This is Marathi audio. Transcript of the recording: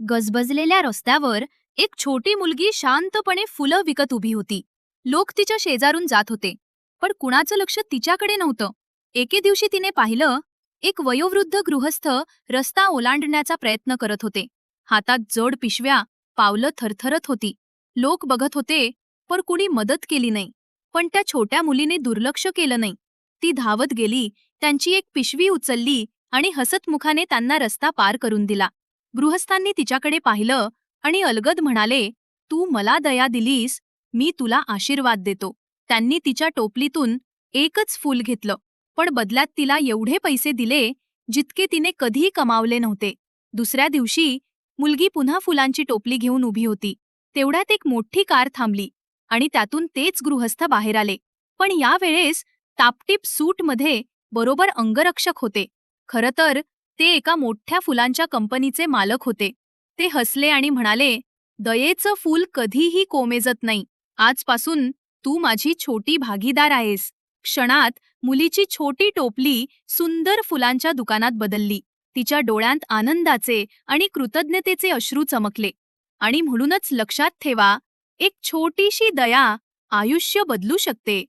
गजबजलेल्या रस्त्यावर एक छोटी मुलगी शांतपणे फुलं विकत उभी होती. लोक तिच्या शेजारून जात होते. पण कुणाचं लक्ष तिच्याकडे नव्हतं. एके दिवशी तिने पाहिलं एक वयोवृद्ध गृहस्थ रस्ता ओलांडण्याचा प्रयत्न करत होते. हातात जड पिशव्या पावलं थरथरत होती. लोक बघत होते पण कुणी मदत केली नाही. पण त्या छोट्या मुलीने दुर्लक्ष केलं नाही. ती धावत गेली त्यांची एक पिशवी उचलली आणि हसतमुखाने त्यांना रस्ता पार करून दिला. गृहस्थांनी तिच्याकडे पाहिलं आणि अलगद म्हणाले तू मला दया दिलीस मी तुला आशीर्वाद देतो. त्यांनी तिच्या टोपलीतून एकच फूल घेतलं पण बदल्यात तिला एवढे पैसे दिले जितके तिने कधीही कमावले नव्हते. दुसऱ्या दिवशी मुलगी पुन्हा फुलांची टोपली घेऊन उभी होती. तेवढ्यात एक मोठी कार थांबली आणि त्यातून तेच गृहस्थ बाहेर आले. पण यावेळेस तापटीप सूटमध्ये बरोबर अंगरक्षक होते. खरं तर ते एका मोठ्या फुलांच्या कंपनीचे मालक होते. ते हसले आणि म्हणाले दयेचं फूल कधीही कोमेजत नाही. आजपासून तू माझी छोटी भागीदार आहेस. क्षणात मुलीची छोटी टोपली सुंदर फुलांच्या दुकानात बदलली. तिच्या डोळ्यांत आनंदाचे आणि कृतज्ञतेचे अश्रू चमकले. आणि म्हणूनच लक्षात ठेवा एक छोटीशी दया आयुष्य बदलू शकते.